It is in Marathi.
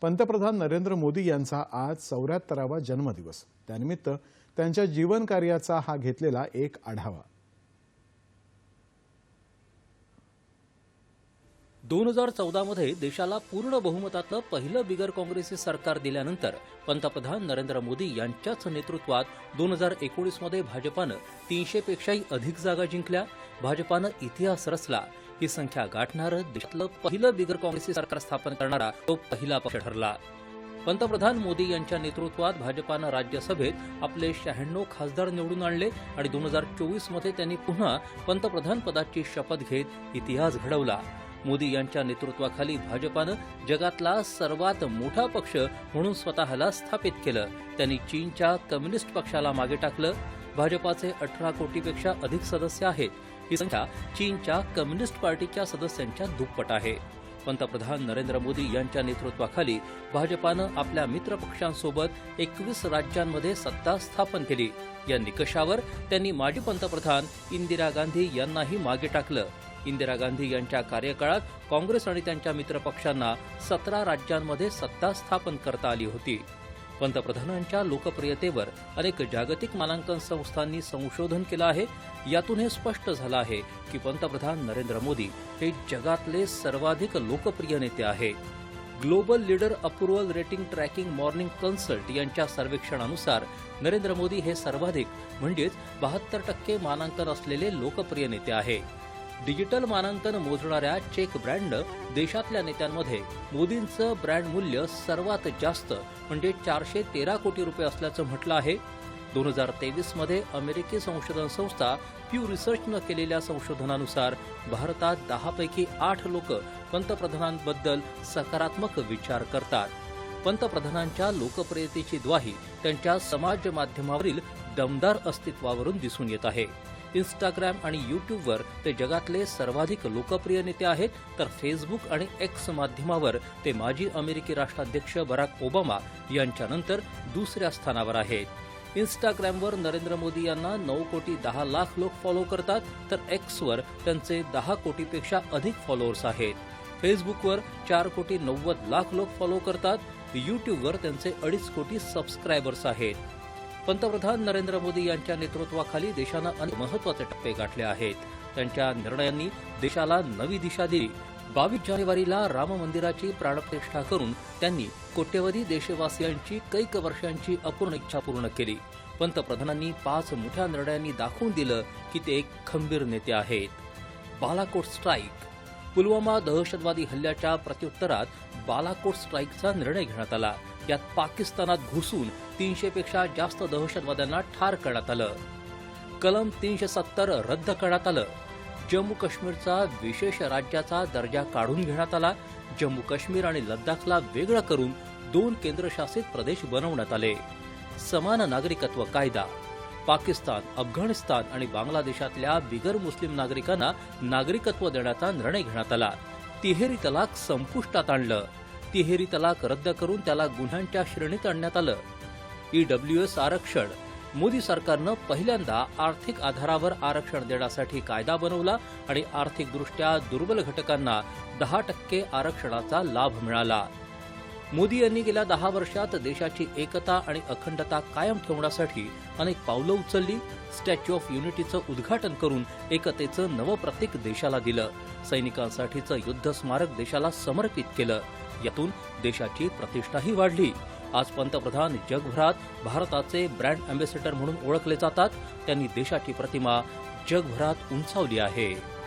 पंतप्रधान नरेंद्र मोदी यांचा आज चौऱ्याहत्तरावा जन्मदिवस. त्यानिमित्त त्यांच्या जीवन कार्याचा हा घेतलेला एक आढावा. दोन हजार चौदामध्ये देशाला पूर्ण बहुमतातलं पहिलं बिगर काँग्रेसी सरकार दिल्यानंतर पंतप्रधान नरेंद्र मोदी यांच्याच नेतृत्वात दोन हजार एकोणीसमध्ये भाजपानं तीनशेपेक्षाही अधिक जागा जिंकल्या. भाजपानं इतिहास रचला. ही संख्या गाठणारं देशातलं पहिलं बिगर काँग्रेसी सरकार स्थापन करणारा तो पहिला पक्ष ठरला. पंतप्रधान मोदी यांच्या नेतृत्वात भाजपानं राज्यसभेत आपले शहाण्णव खासदार निवडून आणले आणि दोन हजार चोवीसमध्ये त्यांनी पुन्हा पंतप्रधान पदाची शपथ घेत इतिहास घडवला. मोदी यांच्या नेतृत्वाखाली भाजपानं जगातला सर्वात मोठा पक्ष म्हणून स्वतःला स्थापित केलं. त्यांनी चीनच्या कम्युनिस्ट पक्षाला मागे टाकलं. भाजपाचे अठरा कोटीपेक्षा अधिक सदस्य आहेत. ही संख्या चीनच्या कम्युनिस्ट पार्टीच्या सदस्यांच्या दुप्पट आहे. पंतप्रधान नरेंद्र मोदी यांच्या नेतृत्वाखाली भाजपानं आपल्या मित्रपक्षांसोबत एकवीस राज्यांमध्ये सत्ता स्थापन केली. या निकषावर त्यांनी माजी पंतप्रधान इंदिरा गांधी यांनाही मागे टाकलं. इंदिरा गांधी यांच्या कार्यकाळात काँग्रेस आणि त्यांच्या मित्रपक्षांना सतरा राज्यांमध्ये सत्ता स्थापन करता आली होती. पंतप्रधानांच्या लोकप्रियतेवर अनेक जागतिक मानांकन संस्थांनी संशोधन केलं आहे. यातून हे स्पष्ट झालं आहे की पंतप्रधान नरेंद्र मोदी हे जगातले सर्वाधिक लोकप्रिय नेते आहे. Global leader approval rating tracking morning consult यांच्या सर्वेक्षणानुसार नरेंद्र मोदी हे सर्वाधिक म्हणजेच बहात्तर टक्के मानांकन असलेले लोकप्रिय नेते आहे. डिजिटल मानांकन मोजणाऱ्या चेक ब्रँडनं देशातल्या नेत्यांमध्ये मोदींचं ब्रँड मूल्य सर्वात जास्त म्हणजे चारशे तेरा कोटी रुपये असल्याचं म्हटलं आहे. दोन हजार तेवीसमध्ये अमेरिकी संशोधन संस्था प्यू रिसर्चनं केलेल्या संशोधनानुसार भारतात दहापैकी आठ लोक पंतप्रधानांबद्दल सकारात्मक विचार करतात. पंतप्रधानांच्या लोकप्रियतेची ग्वाही त्यांच्या समाज माध्यमावरील दमदार अस्तित्वावरून दिसून येत आहे. इंस्टाग्राम आणि युट्यूबवर ते जगातले सर्वाधिक लोकप्रिय नेते आहेत तर फेसबुक आणि एक्स माध्यमावर ते माजी अमेरिकी राष्ट्राध्यक्ष बराक ओबामा यांच्यानंतर दुसऱ्या स्थानावर आहेत. इंस्टाग्रामवर नरेंद्र मोदी यांना नऊ कोटी दहा लाख लोक फॉलो करतात तर एक्सवर त्यांचे दहा कोटीपेक्षा अधिक फॉलोअर्स आहेत. फेसबुकवर चार कोटी नव्वद लाख लोक फॉलो करतात युट्यूबवर त्यांचे अडीच कोटी सबस्क्रायबर्स आहेत. पंतप्रधान नरेंद्र मोदी यांच्या नेतृत्वाखाली देशानं अनेक महत्त्वाचे टप्पे गाठले आहेत. त्यांच्या निर्णयांनी देशाला नवी दिशा दिली. बावीस जानेवारीला राम मंदिराची प्राणप्रतिष्ठा करून त्यांनी कोट्यवधी देशवासियांची कैक वर्षांची अपूर्ण इच्छा पूर्ण केली. पंतप्रधानांनी पाच मोठ्या निर्णयांनी दाखवून दिलं की ते एक खंबीर नेते आहेत. बालाकोट स्ट्राईक. पुलवामा दहशतवादी हल्ल्याच्या प्रत्युत्तरात बालाकोट स्ट्राईकचा निर्णय घेण्यात आला. यात पाकिस्तानात घुसून तीनशेपेक्षा जास्त दहशतवाद्यांना ठार करण्यात आलं. कलम तीनशे सत्तर रद्द करण्यात आलं. जम्मू काश्मीरचा विशेष राज्याचा दर्जा काढून घेण्यात आला. जम्मू काश्मीर आणि लद्दाखला वेगळं करून दोन केंद्रशासित प्रदेश बनवण्यात आले. समान नागरिकत्व कायदा. पाकिस्तान अफगाणिस्तान आणि बांगलादेशातल्या बिगर मुस्लिम नागरिकांना नागरिकत्व देण्याचा निर्णय घेण्यात आला. तिहेरी तलाक संपुष्टात आणलं. तिहेरी तलाक रद्द करून त्याला गुन्ह्यांच्या श्रेणीत आणण्यात आलं. ईडब्ल्यूएस आरक्षण. मोदी सरकारनं पहिल्यांदा आर्थिक आधारावर आरक्षण देण्यासाठी कायदा बनवला आणि आर्थिकदृष्ट्या दुर्बल घटकांना दहा टक्के आरक्षणाचा लाभ मिळाला. मोदी यांनी गेल्या दहा वर्षात देशाची एकता आणि अखंडता कायम ठेवण्यासाठी अनेक पावलं उचलली. स्टॅच्यू ऑफ युनिटीचं उद्घाटन करून एकतेचं नवं प्रतीक देशाला दिलं. सैनिकांसाठीचं युद्ध स्मारक देशाला समर्पित केलं. यातून देशाची प्रतिष्ठाही वाढली. आज पंतप्रधान जगभरात भारताचे ब्रँड अँबॅसेडर म्हणून ओळखले जातात. त्यांनी देशाची प्रतिमा जगभरात उंचावली आहे.